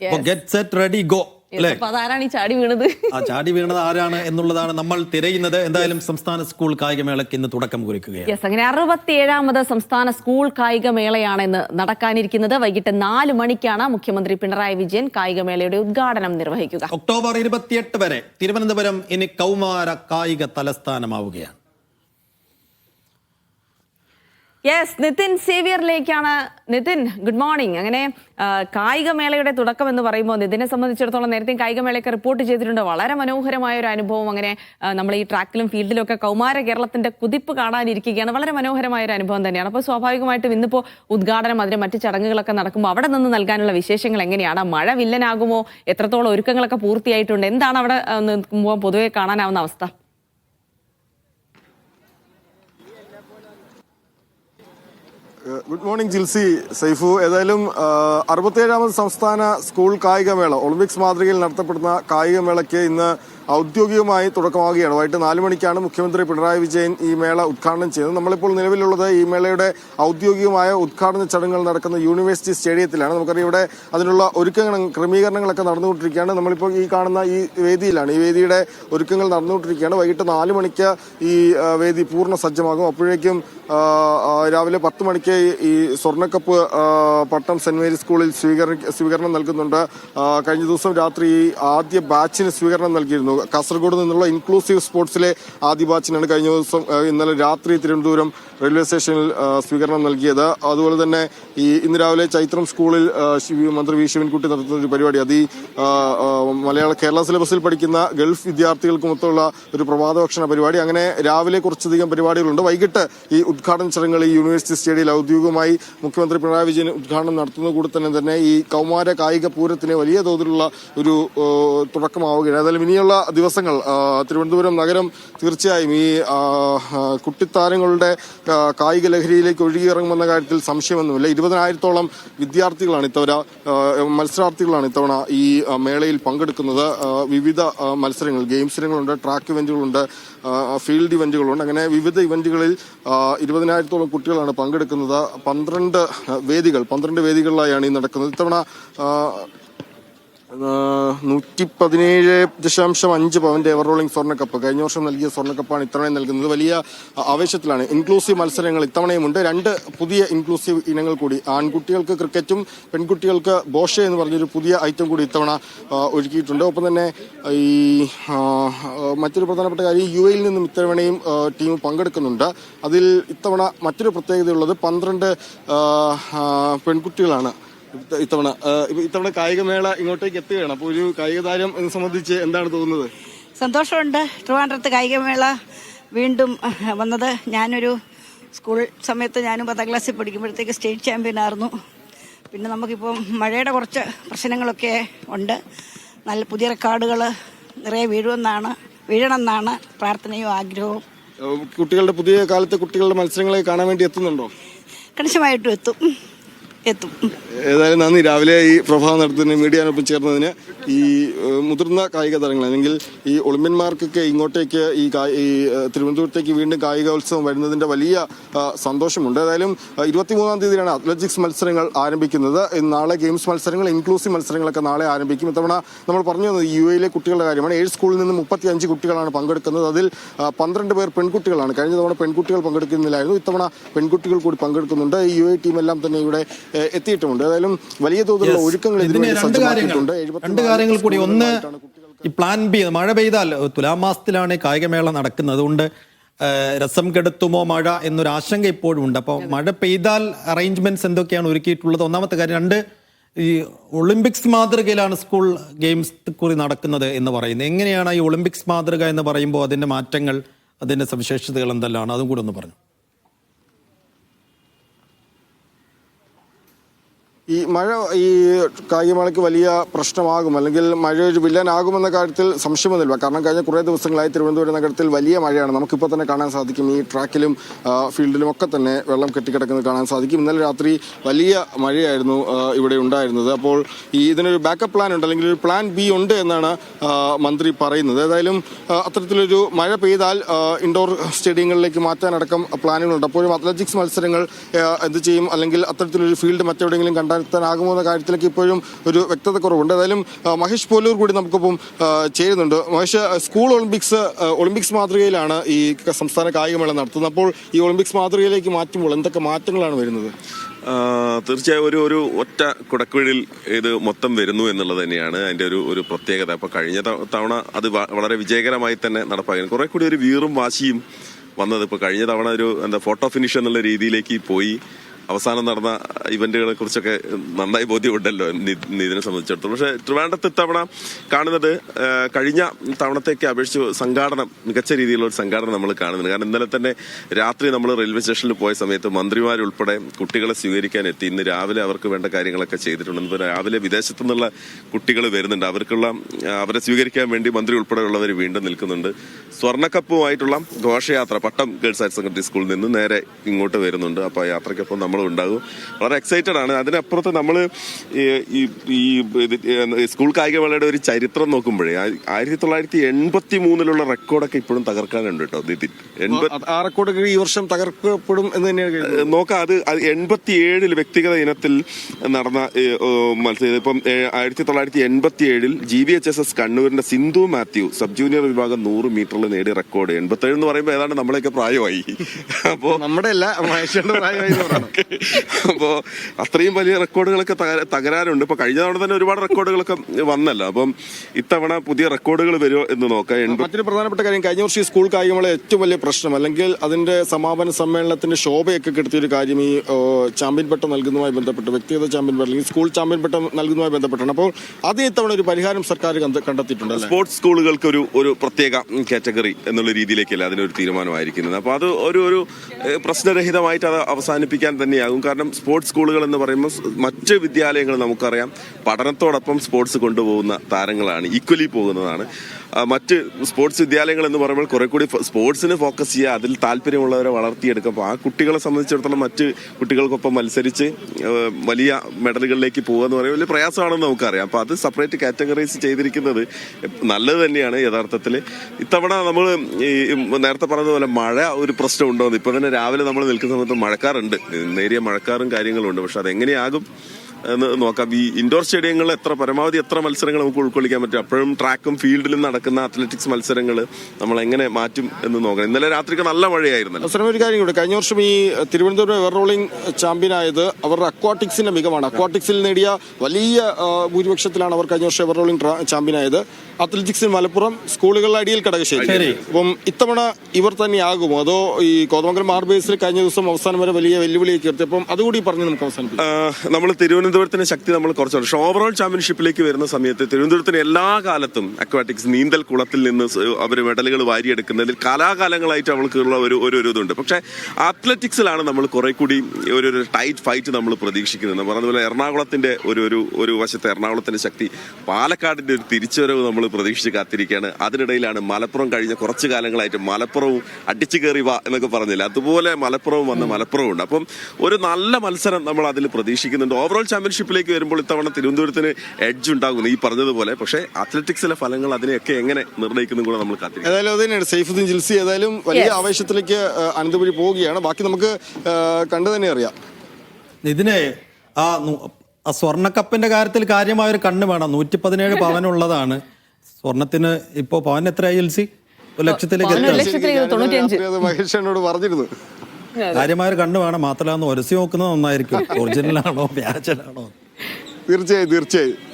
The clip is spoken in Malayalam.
ഗെറ്റ് സെറ്റ് റെഡി ഗോ അതാരാണ് ഈ ചാടി വീണത്? ആ ചാടി വീണത് ആരാണ് എന്നുള്ളതാണ് നമ്മൾ തിരയുന്നത്. എന്തായാലും സംസ്ഥാന സ്കൂൾ കായികമേളയ്ക്ക് ഇന്ന് തുടക്കം കുറിക്കുകയാണ്. അങ്ങനെ അറുപത്തിയേഴാമത് സംസ്ഥാന സ്കൂൾ കായികമേളയാണ് ഇന്ന് നടക്കാനിരിക്കുന്നത്. വൈകിട്ട് നാല് മണിക്കാണ് മുഖ്യമന്ത്രി പിണറായി വിജയൻ കായികമേളയുടെ ഉദ്ഘാടനം നിർവഹിക്കുക. ഒക്ടോബർ ഇരുപത്തിയെട്ട് വരെ തിരുവനന്തപുരം ഇനി കൗമാര കായിക തലസ്ഥാനമാവുകയാണ്. യെസ് നിതിൻ സേവിയറിലേക്കാണ് നിതിൻ ഗുഡ് മോർണിംഗ് അങ്ങനെ കായികമേളയുടെ തുടക്കം എന്ന് പറയുമ്പോൾ നിതിനെ സംബന്ധിച്ചിടത്തോളം നേരത്തെ കായികമേളയൊക്കെ റിപ്പോർട്ട് ചെയ്തിട്ടുണ്ട്. വളരെ മനോഹരമായ ഒരു അനുഭവം അങ്ങനെ നമ്മൾ ഈ ട്രാക്കിലും ഫീൽഡിലും ഒക്കെ കൗമാര കേരളത്തിന്റെ കുതിപ്പ് കാണാനിരിക്കുകയാണ്. വളരെ മനോഹരമായ ഒരു അനുഭവം തന്നെയാണ്. അപ്പോൾ സ്വാഭാവികമായിട്ടും ഇന്നിപ്പോൾ ഉദ്ഘാടനം അതിന് മറ്റ് ചടങ്ങുകളൊക്കെ നടക്കുമ്പോൾ അവിടെ നിന്ന് നൽകാനുള്ള വിശേഷങ്ങൾ എങ്ങനെയാണ്? മഴ വില്ലനാകുമോ? എത്രത്തോളം ഒരുക്കങ്ങളൊക്കെ പൂർത്തിയായിട്ടുണ്ട്? എന്താണ് അവിടെ നിൽക്കുമ്പോൾ പൊതുവെ കാണാനാവുന്ന അവസ്ഥ? Good morning Jilsy Saifu. ഏതായാലും അറുപത്തി അറുപത്തേഴാമത് സംസ്ഥാന സ്കൂൾ കായികമേള ഒളിമ്പിക്സ് മാതൃകയിൽ നടത്തപ്പെടുന്ന കായികമേളയ്ക്ക് ഇന്ന് ഔദ്യോഗികമായി തുടക്കമാവുകയാണ്. വൈകിട്ട് നാല് മണിക്കാണ് മുഖ്യമന്ത്രി പിണറായി വിജയൻ ഈ മേള ഉദ്ഘാടനം ചെയ്തത് നമ്മളിപ്പോൾ നിലവിലുള്ളത് ഈ മേളയുടെ ഔദ്യോഗികമായ ഉദ്ഘാടന ചടങ്ങുകൾ നടക്കുന്ന യൂണിവേഴ്സിറ്റി സ്റ്റേഡിയത്തിലാണ്. നമുക്കറിയാം ഇവിടെ അതിനുള്ള ഒരുക്കങ്ങൾ ക്രമീകരണങ്ങളൊക്കെ നടന്നുകൊണ്ടിരിക്കുകയാണ്. നമ്മളിപ്പോൾ ഈ കാണുന്ന ഈ വേദിയിലാണ്. ഈ വേദിയുടെ ഒരുക്കങ്ങൾ നടന്നുകൊണ്ടിരിക്കുകയാണ്. വൈകിട്ട് നാല് മണിക്ക് ഈ വേദി പൂർണ സജ്ജമാകും. അപ്പോഴേക്കും രാവിലെ പത്ത് മണിക്ക് ഈ സ്വർണക്കപ്പ് പട്ടം സെന്റ് മേരി സ്കൂളിൽ സ്വീകരണ നൽകുന്നുണ്ട്. കഴിഞ്ഞ ദിവസം രാത്രി ആദ്യ ബാച്ചിന് സ്വീകരണം നൽകിയിരുന്നു. കാസർഗോഡ് നിന്നുള്ള ഇൻക്ലൂസീവ് സ്പോർട്സിലെ ആദ്യ ബാച്ചിനാണ് കഴിഞ്ഞ ദിവസം ഇന്നലെ രാത്രി തിരുവനന്തപുരം റെയിൽവേ സ്റ്റേഷനിൽ സ്വീകരണം നൽകിയത്. അതുപോലെ തന്നെ ഈ ഇന്ന് രാവിലെ ചൈത്രം സ്കൂളിൽ മന്ത്രി വി ശിവൻകുട്ടി നടത്തുന്ന ഒരു പരിപാടി. അത് ഈ മലയാള കേരള സിലബസിൽ പഠിക്കുന്ന ഗൾഫ് വിദ്യാർത്ഥികൾക്ക് മൊത്തമുള്ള ഒരു പ്രഭാത ഭക്ഷണ പരിപാടി. അങ്ങനെ രാവിലെ കുറച്ചധികം പരിപാടികളുണ്ട്. വൈകിട്ട് ഈ ഉദ്ഘാടന ചടങ്ങുകൾ ഈ യൂണിവേഴ്സിറ്റി സ്റ്റേഡിയത്തിൽ ഔദ്യോഗികമായി മുഖ്യമന്ത്രി പിണറായി വിജയൻ ഉദ്ഘാടനം നടത്തുന്നത് കൂടെ തന്നെ തന്നെ ഈ കൗമാര കായിക പൂരത്തിന് വലിയ തോതിലുള്ള ഒരു തുടക്കമാവുകയാണ്. ഏതായാലും ഇനിയുള്ള ദിവസങ്ങൾ തിരുവനന്തപുരം നഗരം തീർച്ചയായും ഈ കുട്ടിത്താരങ്ങളുടെ കായിക ലഹരിയിലേക്ക് ഒഴുകിയിറങ്ങുമെന്ന കാര്യത്തിൽ സംശയമൊന്നുമില്ല. ഇരുപതിനായിരത്തോളം വിദ്യാർത്ഥികളാണ് ഇത്തവണ മത്സരാർത്ഥികളാണ് ഇത്തവണ ഈ മേളയിൽ പങ്കെടുക്കുന്നത്. വിവിധ മത്സരങ്ങൾ ഗെയിംസ് ഇനങ്ങളുണ്ട് ട്രാക്ക് ഇവന്റുകളുണ്ട് ആ, ഫീൽഡ് ഇവന്റുകളുണ്ട്. അങ്ങനെ വിവിധ ഇവന്റുകളിൽ ഇരുപതിനായിരത്തോളം കുട്ടികളാണ് പങ്കെടുക്കുന്നത്. പന്ത്രണ്ട് വേദികൾ പന്ത്രണ്ട് വേദികളിലായാണ് ഈ നടക്കുന്നത്. ഇത്തവണ നൂറ്റി പതിനേഴ് ദശാംശം അഞ്ച് പവന്റെ എവർ റോളിംഗ് സ്വർണക്കപ്പ് കഴിഞ്ഞ വർഷം നൽകിയ സ്വർണക്കപ്പാണ് ഇത്തവണയും നൽകുന്നത്. വലിയ ആവേശത്തിലാണ്. ഇൻക്ലൂസീവ് മത്സരങ്ങൾ ഇത്തവണയും ഉണ്ട് രണ്ട് പുതിയ ഇൻക്ലൂസീവ് ഇനങ്ങൾ കൂടി. ആൺകുട്ടികൾക്ക് ക്രിക്കറ്റും പെൺകുട്ടികൾക്ക് ബോഷ എന്ന് പറഞ്ഞൊരു പുതിയ ഐറ്റം കൂടി ഇത്തവണ ഒരുക്കിയിട്ടുണ്ട്. ഒപ്പം തന്നെ ഈ മറ്റൊരു പ്രധാനപ്പെട്ട കാര്യം യു എയിൽ നിന്നും ഇത്തവണയും ടീം പങ്കെടുക്കുന്നുണ്ട്. അതിൽ ഇത്തവണ മറ്റൊരു പ്രത്യേകതയുള്ളത് പന്ത്രണ്ട് പെൺകുട്ടികളാണ് ഇത്തവണ ഇത്തവണ കായിക ഇത്തവണ കായികമേള ഇങ്ങോട്ടേക്ക് എത്തുകയാണ്. അപ്പോൾ ഒരു കായിക താരം എന്ന് സംബന്ധിച്ച് എന്താണ് തോന്നുന്നത്? സന്തോഷമുണ്ട്. ട്രിവാൻഡ്രത്ത് കായികമേള വീണ്ടും വന്നത്. ഞാനൊരു സ്കൂൾ സമയത്ത് ഞാനും പത്താം ക്ലാസ്സിൽ പഠിക്കുമ്പോഴത്തേക്ക് സ്റ്റേറ്റ് ചാമ്പ്യൻ ആയിരുന്നു. പിന്നെ നമുക്കിപ്പം മഴയുടെ കുറച്ച് പ്രശ്നങ്ങളൊക്കെ ഉണ്ട്. നല്ല പുതിയ റെക്കോർഡുകൾ നിറയെ വീഴുമെന്നാണ് വീഴണമെന്നാണ് പ്രാർത്ഥനയും ആഗ്രഹവും. കുട്ടികളുടെ പുതിയ കാലത്തെ കുട്ടികളുടെ മത്സരങ്ങളെ കാണാൻ വേണ്ടി എത്തുന്നുണ്ടോ? കണിശമായിട്ടും എത്തും. എത്തും. ഏതായാലും നന്ദി. രാവിലെ ഈ പ്രഭാവം നടത്തുന്ന മീഡിയാനൊപ്പം ചേർന്നതിന് ഈ മുതിർന്ന കായിക താരങ്ങൾ അല്ലെങ്കിൽ ഈ ഒളിമ്പ്യന്മാർക്കൊക്കെ ഇങ്ങോട്ടേക്ക് ഈ തിരുവനന്തപുരത്തേക്ക് വീണ്ടും കായികോത്സവം വരുന്നതിന്റെ വലിയ സന്തോഷമുണ്ട്. ഏതായാലും ഇരുപത്തിമൂന്നാം തീയതിയാണ് അത്ലറ്റിക്സ് മത്സരങ്ങൾ ആരംഭിക്കുന്നത്. നാളെ ഗെയിംസ് മത്സരങ്ങൾ ഇൻക്ലൂസീവ് മത്സരങ്ങളൊക്കെ നാളെ ആരംഭിക്കും. ഇത്തവണ നമ്മൾ പറഞ്ഞു വന്നത് യു എയിലെ കുട്ടികളുടെ കാര്യമാണ്. ഏഴ് സ്കൂളിൽ നിന്ന് മുപ്പത്തി അഞ്ച് കുട്ടികളാണ് പങ്കെടുക്കുന്നത്. അതിൽ പന്ത്രണ്ട് പേർ പെൺകുട്ടികളാണ്. കഴിഞ്ഞ തവണ പെൺകുട്ടികൾ പങ്കെടുക്കുന്നില്ലായിരുന്നു. ഇത്തവണ പെൺകുട്ടികൾ കൂടി പങ്കെടുക്കുന്നുണ്ട്. യു എ ടീമെല്ലാം തന്നെ ഇവിടെ എത്തിയിട്ടുമുണ്ട് ഏതായാലും വലിയ തോതിലുള്ള ഒരുക്കങ്ങൾ രണ്ട് കാര്യങ്ങൾ. സജ്ജമാക്കിയിട്ടുണ്ട് രണ്ട് കാര്യങ്ങൾ കൂടി. ഒന്ന് ഈ പ്ലാൻ ബി മഴ പെയ്താൽ തുലാം മാസത്തിലാണ് കായികമേള നടക്കുന്നത്. അതുകൊണ്ട് രസം കെടുത്തുമോ മഴ എന്നൊരു ആശങ്ക ഇപ്പോഴും ഉണ്ട്. അപ്പോൾ മഴ പെയ്താൽ അറേഞ്ച്മെന്റ്സ് എന്തൊക്കെയാണ് ഒരുക്കിയിട്ടുള്ളത്? ഒന്നാമത്തെ കാര്യം രണ്ട് ഈ ഒളിമ്പിക്സ് മാതൃകയിലാണ് സ്കൂൾ ഗെയിംസ് കുറി നടക്കുന്നത് എന്ന് പറയുന്നത്. എങ്ങനെയാണ് ഈ ഒളിമ്പിക്സ് മാതൃക എന്ന് പറയുമ്പോൾ അതിന്റെ മാറ്റങ്ങൾ അതിന്റെ സവിശേഷതകൾ എന്തെല്ലാം അതും കൂടെ ഒന്ന് പറഞ്ഞു. ഈ മഴ ഈ കായികമേളയ്ക്ക് വലിയ പ്രശ്നമാകും അല്ലെങ്കിൽ മഴ ഒരു വില്ലനാകുമെന്ന കാര്യത്തിൽ സംശയമൊന്നുമില്ല. കാരണം കഴിഞ്ഞ കുറേ ദിവസങ്ങളായി തിരുവനന്തപുരം നഗരത്തിൽ വലിയ മഴയാണ്. നമുക്കിപ്പോൾ തന്നെ കാണാൻ സാധിക്കും. ഈ ട്രാക്കിലും ഫീൽഡിലും ഒക്കെ തന്നെ വെള്ളം കെട്ടിക്കിടക്കുന്നത് കാണാൻ സാധിക്കും. ഇന്നലെ രാത്രി വലിയ മഴയായിരുന്നു ഇവിടെ ഉണ്ടായിരുന്നത്. അപ്പോൾ ഈ ഇതിനൊരു ബാക്കപ്പ് പ്ലാൻ ഉണ്ട് അല്ലെങ്കിൽ ഒരു പ്ലാൻ ബി ഉണ്ട് എന്നാണ് മന്ത്രി പറയുന്നത്. ഏതായാലും അത്തരത്തിലൊരു മഴ പെയ്താൽ ഇൻഡോർ സ്റ്റേഡിയങ്ങളിലേക്ക് മാറ്റാനടക്കം പ്ലാനുകളുണ്ട് അപ്പോഴും അത്ലറ്റിക്സ് മത്സരങ്ങൾ എന്ത് ചെയ്യും? അല്ലെങ്കിൽ അത്തരത്തിലൊരു ഫീൽഡ് മറ്റെവിടെയെങ്കിലും കണ്ടാൽ എത്താനാകുമോ എന്ന കാര്യത്തിലേക്ക് ഇപ്പോഴും ഒരു വ്യക്തത കുറവുണ്ട്. ഏതായാലും മഹേഷ് പോലൂർ കൂടി നമുക്കിപ്പം ചേരുന്നുണ്ട്. മഹേഷ് സ്കൂൾ ഒളിമ്പിക്സ് ഒളിമ്പിക്സ് മാതൃകയിലാണ് ഈ സംസ്ഥാന കായികമേള നടത്തുന്നത്. അപ്പോൾ ഈ ഒളിമ്പിക്സ് മാതൃകയിലേക്ക് മാറ്റുമ്പോൾ എന്തൊക്കെ മാറ്റങ്ങളാണ് വരുന്നത്? തീർച്ചയായും ഒരു ഒരു ഒറ്റ കുടക്കുഴിൽ ഇത് മൊത്തം വരുന്നു എന്നുള്ളത് തന്നെയാണ് അതിന്റെ ഒരു ഒരു പ്രത്യേകത. അപ്പോൾ കഴിഞ്ഞ തവണ അത് വളരെ വിജയകരമായി തന്നെ നടപ്പാക്കി കുറേ കൂടി ഒരു വീറും വാശിയും വന്നത്. ഇപ്പോൾ കഴിഞ്ഞ തവണ ഒരു എന്താ ഫോട്ടോ ഫിനിഷ് എന്നുള്ള രീതിയിലേക്ക് പോയി. അവസാനം നടന്ന ഇവന്റുകളെ കുറിച്ചൊക്കെ നന്നായി ബോധ്യമുണ്ടല്ലോ നിതിനെ സംബന്ധിച്ചിടത്തോളം. പക്ഷേ ട്രിവാൻഡ്രത്ത് ഇത്തവണ കാണുന്നത് കഴിഞ്ഞ തവണത്തേക്ക് അപേക്ഷിച്ച് സംഘാടനം മികച്ച രീതിയിലുള്ള ഒരു സംഘാടനം നമ്മൾ കാണുന്നുണ്ട്. കാരണം ഇന്നലെ തന്നെ രാത്രി നമ്മൾ റെയിൽവേ സ്റ്റേഷനിൽ പോയ സമയത്ത് മന്ത്രിമാരുൾപ്പെടെ കുട്ടികളെ സ്വീകരിക്കാൻ എത്തി. ഇന്ന് രാവിലെ അവർക്ക് വേണ്ട കാര്യങ്ങളൊക്കെ ചെയ്തിട്ടുണ്ട്. ഇന്ന് രാവിലെ വിദേശത്തു നിന്നുള്ള കുട്ടികൾ വരുന്നുണ്ട്. അവർക്കുള്ള അവരെ സ്വീകരിക്കാൻ വേണ്ടി മന്ത്രി ഉൾപ്പെടെയുള്ളവർ വീണ്ടും നിൽക്കുന്നുണ്ട്. സ്വർണക്കപ്പുമായിട്ടുള്ള ഘോഷയാത്ര പട്ടം ഗേൾസ് ഹയർ സെക്കൻഡറി സ്കൂളിൽ നിന്ന് നേരെ ഇങ്ങോട്ട് വരുന്നുണ്ട്. അപ്പോൾ യാത്രയ്ക്കൊപ്പം നമ്മളും ഉണ്ടാകും. വളരെ എക്സൈറ്റഡ് ആണ്. അതിനപ്പുറത്ത് നമ്മൾ ഈ ഈ സ്കൂൾ കായികമേളയുടെ ഒരു ചരിത്രം നോക്കുമ്പോഴേ ആയിരത്തി തൊള്ളായിരത്തി എൺപത്തി മൂന്നിലുള്ള റെക്കോർഡൊക്കെ ഇപ്പോഴും തകർക്കാനുണ്ട് കേട്ടോ നിതിൻ ആ- ആ റെക്കോർഡ് ഈ വർഷം തകർക്കപ്പെടും എന്ന് തന്നെയാണ് നോക്കാം. അത് എൺപത്തി ഏഴിൽ വ്യക്തിഗത ഇനത്തിൽ നടന്ന മത്സരം. ഇപ്പം ആയിരത്തി തൊള്ളായിരത്തി എൺപത്തി ഏഴിൽ G V H S S കണ്ണൂരിന്റെ Sindhu Mathew sub junior വിഭാഗം നൂറ് മീറ്ററിൽ നേടിയ റെക്കോർഡ് എൺപത്തി ഏഴ് എന്ന് പറയുമ്പോൾ ഏതാണ്ട് നമ്മളെയൊക്കെ പ്രായമായി. അപ്പോൾ നമ്മുടെ അല്ല പ്രായമായി പറയണം. അത്രയും വലിയ റെക്കോർഡുകളൊക്കെ തക- തകരാറുണ്ട്. ഇപ്പോൾ കഴിഞ്ഞ തവണ തന്നെ ഒരുപാട് റെക്കോർഡുകളൊക്കെ വന്നല്ലോ. അപ്പം ഇത്തവണ പുതിയ റെക്കോർഡുകൾ വരുമോ എന്ന് നോക്കാം. മറ്റൊരു പ്രധാനപ്പെട്ട കാര്യം കഴിഞ്ഞ വർഷം ഈ സ്കൂൾ കായികമേള ഏറ്റവും വലിയ പ്രശ്നം അല്ലെങ്കിൽ അതിന്റെ സമാപന സമ്മേളനത്തിന്റെ ശോഭയൊക്കെ കെടുത്തിയ ഒരു കാര്യം ഈ ചാമ്പ്യൻ പട്ടം നൽകുന്നതുമായി ബന്ധപ്പെട്ട് വ്യക്തിഗത ചാമ്പ്യൻ പട്ടം അല്ലെങ്കിൽ സ്കൂൾ ചാമ്പ്യൻ പട്ടം നൽകുന്നതുമായി ബന്ധപ്പെട്ടാണ്. അപ്പോൾ അത് ഇത്തവണ ഒരു പരിഹാരം സർക്കാർ കണ്ടെത്തിയിട്ടുണ്ട് സ്പോർട്സ് സ്കൂളുകൾക്ക് ഒരു ഒരു പ്രത്യേക കാറ്റഗറി എന്നുള്ള രീതിയിലേക്കല്ല അതിനൊരു തീരുമാനമായിരിക്കുന്നത്. അപ്പോൾ അത് ഒരു ഒരു പ്രശ്നരഹിതമായിട്ട് അത് അവസാനിപ്പിക്കാൻ തന്നെയാകും. കാരണം സ്പോർട്സ് സ്കൂളുകൾ എന്ന് പറയുമ്പോൾ മറ്റ് വിദ്യാലയങ്ങൾ നമുക്കറിയാം. പഠനത്തോടൊപ്പം സ്പോർട്സ് കൊണ്ടുപോകുന്ന താരങ്ങളാണ്. ഈക്വലി പോകുന്നതാണ്. മറ്റ് സ്പോർട്സ് വിദ്യാലയങ്ങൾ എന്ന് പറയുമ്പോൾ കുറെ കൂടി സ്പോർട്സിന് ഫോക്കസ് ചെയ്യുക അതിൽ താല്പര്യമുള്ളവരെ വളർത്തിയെടുക്കുക അപ്പോൾ ആ കുട്ടികളെ സംബന്ധിച്ചിടത്തോളം മറ്റ് കുട്ടികൾക്കൊപ്പം മത്സരിച്ച് വലിയ മെഡലുകളിലേക്ക് പോകുക എന്ന് പറയുമ്പോൾ വലിയ പ്രയാസമാണെന്ന് നമുക്കറിയാം. അപ്പോൾ അത് സെപ്പറേറ്റ് കാറ്റഗറൈസ് ചെയ്തിരിക്കുന്നത് നല്ലത് തന്നെയാണ് യഥാർത്ഥത്തിൽ ഇത്തവണ നമ്മൾ ഈ നേരത്തെ പറഞ്ഞതുപോലെ മഴ ഒരു പ്രശ്നം ഉണ്ടോ ഇപ്പൊ തന്നെ രാവിലെ നമ്മൾ നിൽക്കുന്ന സമയത്ത് മഴക്കാറുണ്ട്. നേരിയ മഴക്കാറും കാര്യങ്ങളും ഉണ്ട്. പക്ഷെ അതെങ്ങനെയാകും? നോക്കാം. ഈ ഇൻഡോർ സ്റ്റേഡിയങ്ങളിൽ എത്ര പരമാവധി എത്ര മത്സരങ്ങൾ നമുക്ക് ഉൾക്കൊള്ളിക്കാൻ പറ്റും? അപ്പോഴും ട്രാക്കും ഫീൽഡിലും നടക്കുന്ന അത്ലറ്റിക്സ് മത്സരങ്ങൾ നമ്മൾ എങ്ങനെ മാറ്റും എന്ന് നോക്കണം. ഇന്നലെ രാത്രിക്ക് നല്ല മഴയായിരുന്നു. അവസരം ഒരു കാര്യം കൂടെ. കഴിഞ്ഞ വർഷം ഈ തിരുവനന്തപുരം എവർ റോളിംഗ് ചാമ്പ്യൻ ആയത് അവരുടെ അക്വാട്ടിക്സിന്റെ മികവാണ്. അക്വാട്ടിക്സിൽ നേടിയ വലിയ ഭൂരിപക്ഷത്തിലാണ് അവർ കഴിഞ്ഞ വർഷം എവർ റോളിംഗ് ചാമ്പ്യൻ ആയത്. അത്ലറ്റിക്സിൽ മലപ്പുറം സ്കൂളുകളുടെ അടിയിൽ കടകശ്ശേരി. അപ്പം ഇത്തവണ ഇവർ തന്നെയാകുമോ അതോ ഈ കോതമംഗലം മാർബേസിൽ കഴിഞ്ഞ ദിവസം അവസാനം വരെ വലിയ വെല്ലുവിളിയൊക്കെ ഉയർത്തി. അപ്പം അതുകൂടി പറഞ്ഞ് നമുക്ക് അവസാനിപ്പിക്കാം. നമ്മൾ തിരുവനന്തപുരത്തിന്റെ ശക്തി നമ്മൾ കുറച്ചുണ്ട് പക്ഷേ ഓവറോൾ ചാമ്പ്യൻഷിപ്പിലേക്ക് വരുന്ന സമയത്ത് തിരുവനന്തപുരത്തിന് എല്ലാ കാലത്തും അക്വാറ്റിക്സ് നീന്തൽ കുളത്തിൽ നിന്ന് അവർ മെഡലുകൾ വാരിയെടുക്കുന്നതിൽ കാലാകാലങ്ങളായിട്ട് അവൾക്കുള്ള ഒരു ഒരു ഇതുണ്ട്. പക്ഷേ അത്ലറ്റിക്സിലാണ് നമ്മൾ കുറെ കൂടി ഒരു ഒരു ടൈറ്റ് ഫൈറ്റ് നമ്മൾ പ്രതീക്ഷിക്കുന്നത്. പറഞ്ഞതുപോലെ എറണാകുളത്തിന്റെ ഒരു ഒരു ഒരു വശത്ത് എറണാകുളത്തിന്റെ ശക്തി പാലക്കാടിന്റെ ഒരു തിരിച്ചുവരവ് നമ്മൾ പ്രതീക്ഷിച്ച് കാത്തിരിക്കുകയാണ്. അതിനിടയിലാണ് മലപ്പുറം കഴിഞ്ഞ കുറച്ച് കാലങ്ങളായിട്ട് മലപ്പുറവും അടിച്ചു കയറി വാ എന്നൊക്കെ പറഞ്ഞില്ല? അതുപോലെ മലപ്പുറവും വന്ന മലപ്പുറവും ഉണ്ട് അപ്പം ഒരു നല്ല മത്സരം നമ്മൾ അതിൽ പ്രതീക്ഷിക്കുന്നുണ്ട്. ഓവറോൾ ചാമ്പ്യൻഷിപ്പിലേക്ക് വരുമ്പോൾ ഇത്തവണ തിരുവനന്തപുരത്തിന് എഡ്ജ് ഉണ്ടാകുന്നു. ഈ പറഞ്ഞതുപോലെ. പക്ഷേ അത്ലറ്റിക്സിലെ ഫലങ്ങൾ അതിനെയൊക്കെ എങ്ങനെ നിർണയിക്കുന്നു കൂടെ നമ്മൾ കാത്തിരിക്കും. ഏതായാലും അത് തന്നെയാണ്. സൈഫുദ്ദീൻ ജിൽസി ഏതായാലും വലിയ ആവേശത്തിലേക്ക് അനന്തപുരി പോവുകയാണ്. ബാക്കി നമുക്ക് കണ്ടു തന്നെ അറിയാം. ഇതിനെ ആ സ്വർണക്കപ്പിന്റെ കാര്യത്തിൽ കാര്യമായ ഒരു കണ്ണ് വേണം. നൂറ്റി പതിനേഴ് പവനുള്ളതാണ്. സ്വർണത്തിന് ഇപ്പോ പവൻ എത്രയായി ജിൽസി? ഒരു ലക്ഷത്തിലേക്ക് മഹേഷ് എന്നോട് പറഞ്ഞിരുന്നു. കാര്യമായ ഒരു കണ്ണ് വേണം. മാത്രമല്ല ഒന്ന് ഒരസി നോക്കുന്നത് നന്നായിരിക്കും. ഒറിജിനലാണോ വ്യാജനാണോ? തീർച്ചയായും തീർച്ചയായും.